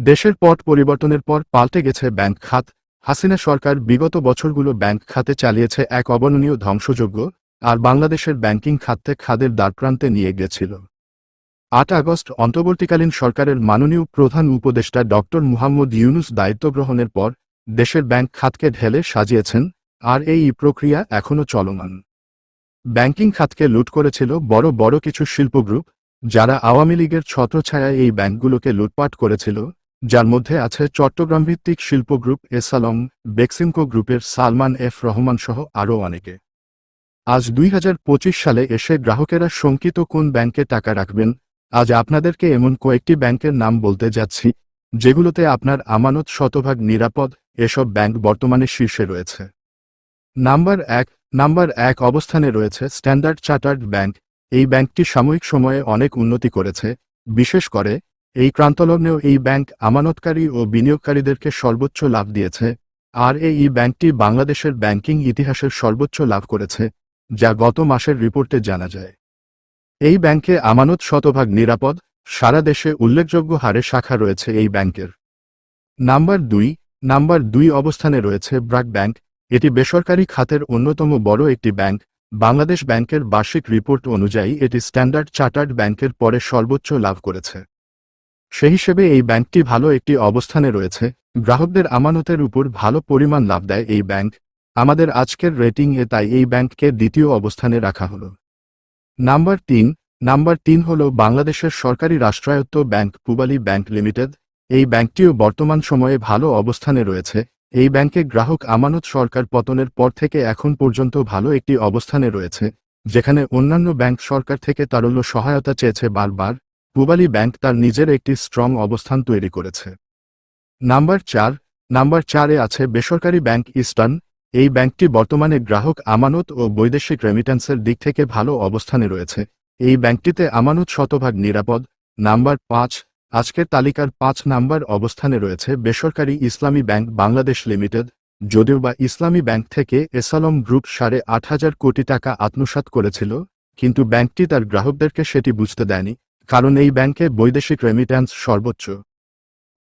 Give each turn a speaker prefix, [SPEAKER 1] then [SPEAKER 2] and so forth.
[SPEAKER 1] দেশের পট পরিবর্তনের পর পাল্টে গেছে ব্যাংক খাত। হাসিনা সরকার বিগত বছরগুলো ব্যাংক খাতে চালিয়েছে এক অবর্ণনীয় ধ্বংসযোগ্য আর বাংলাদেশের ব্যাংকিং খাতকে খাদের দ্বারপ্রান্তে নিয়ে গেছিল। আট আগস্ট অন্তর্বর্তীকালীন সরকারের মাননীয় প্রধান উপদেষ্টা ডক্টর মুহাম্মদ ইউনুস দায়িত্ব গ্রহণের পর দেশের ব্যাংক খাতকে ঢেলে সাজিয়েছেন, আর এই প্রক্রিয়া এখনও চলমান। ব্যাংকিং খাতকে লুট করেছিল বড় বড় কিছু শিল্প গ্রুপ যারা আওয়ামী লীগের ছত্রছায়ায় এই ব্যাংকগুলোকে লুটপাট করেছিল। যার মধ্যে আছে চট্টগ্রাম ভিত্তিক শিল্প গ্রুপ এসালং, বেক্সিমকো গ্রুপের সালমান এফ রহমান সহ আরও অনেকে। আজ দুই হাজার পঁচিশ সালে এসে গ্রাহকেরা শঙ্কিত কোন ব্যাংকে টাকা রাখবেন, আজ আপনাদেরকে এমন কয়েকটি ব্যাংকের নাম বলতে যাচ্ছি, যেগুলোতে আপনার আমানত শতভাগ নিরাপদ, এসব ব্যাংক বর্তমানে শীর্ষে রয়েছে। নাম্বার এক নাম্বার এক অবস্থানে রয়েছে স্ট্যান্ডার্ড চার্টার্ড ব্যাংক, এই ব্যাংকটি সাময়িক সময়ে অনেক উন্নতি করেছে, বিশেষ করে এই ক্রান্তলগ্নেও এই ব্যাংক আমানতকারী ও বিনিয়োগকারীদেরকে সর্বোচ্চ লাভ দিয়েছে, আর এই ব্যাংকটি বাংলাদেশের ব্যাংকিং ইতিহাসের সর্বোচ্চ লাভ করেছে, যা গত মাসের রিপোর্টে জানা যায়। এই ব্যাংকে আমানত শতভাগ নিরাপদ, সারা দেশে উল্লেখযোগ্য হারে শাখা রয়েছে এই ব্যাংকের। নাম্বার দুই নাম্বার দুই অবস্থানে রয়েছে ব্র্যাক ব্যাংক, এটি বেসরকারি খাতের অন্যতম বড় একটি ব্যাংক, বাংলাদেশ ব্যাংকের বার্ষিক রিপোর্ট অনুযায়ী এটি স্ট্যান্ডার্ড চার্টার্ড ব্যাংকের পরে সর্বোচ্চ লাভ করেছে। সেই হিসেবে এই ব্যাংকটি ভালো একটি অবস্থানে রয়েছে। গ্রাহকদের আমানতের উপর ভালো পরিমাণ লাভ দেয় এই ব্যাংক। আমাদের আজকের রেটিং এ তাই এই ব্যাংককে দ্বিতীয় অবস্থানে রাখা হলো। নাম্বার তিন। নাম্বার তিন হল বাংলাদেশের সরকারি রাষ্ট্রায়ত্ত ব্যাংক পুবালি ব্যাংক লিমিটেড। এই ব্যাংকটিও বর্তমান সময়ে ভালো অবস্থানে রয়েছে। এই ব্যাংকে গ্রাহক আমানত সরকার পতনের পর থেকে এখন পর্যন্ত ভালো একটি অবস্থানে রয়েছে, যেখানে অন্যান্য ব্যাংক সরকার থেকে তারল্য সহায়তা চেয়েছে বারবার। পুবালি ব্যাংক তার নিজের একটি স্ট্রং অবস্থান তৈরি করেছে। নাম্বার চার, নাম্বার চারে আছে বেসরকারি ব্যাংক ইস্টার্ন। এই ব্যাংকটি বর্তমানে গ্রাহক আমানত ও বৈদেশিক রেমিট্যান্সের দিক থেকে ভালো অবস্থানে রয়েছে। এই ব্যাংকটিতে আমানত শতভাগ নিরাপদ। নাম্বার পাঁচ, আজকের তালিকার পাঁচ নাম্বার অবস্থানে রয়েছে বেসরকারি ইসলামী ব্যাংক বাংলাদেশ লিমিটেড, যদিও বা ইসলামী ব্যাংক থেকে এসালম গ্রুপ সাড়ে আট হাজার কোটি টাকা আত্মসাৎ করেছিল, কিন্তু ব্যাংকটি তার গ্রাহকদেরকে সেটি বুঝতে দেয়নি। কারণ এই ব্যাংকে বৈদেশিক রেমিট্যান্স সর্বোচ্চ।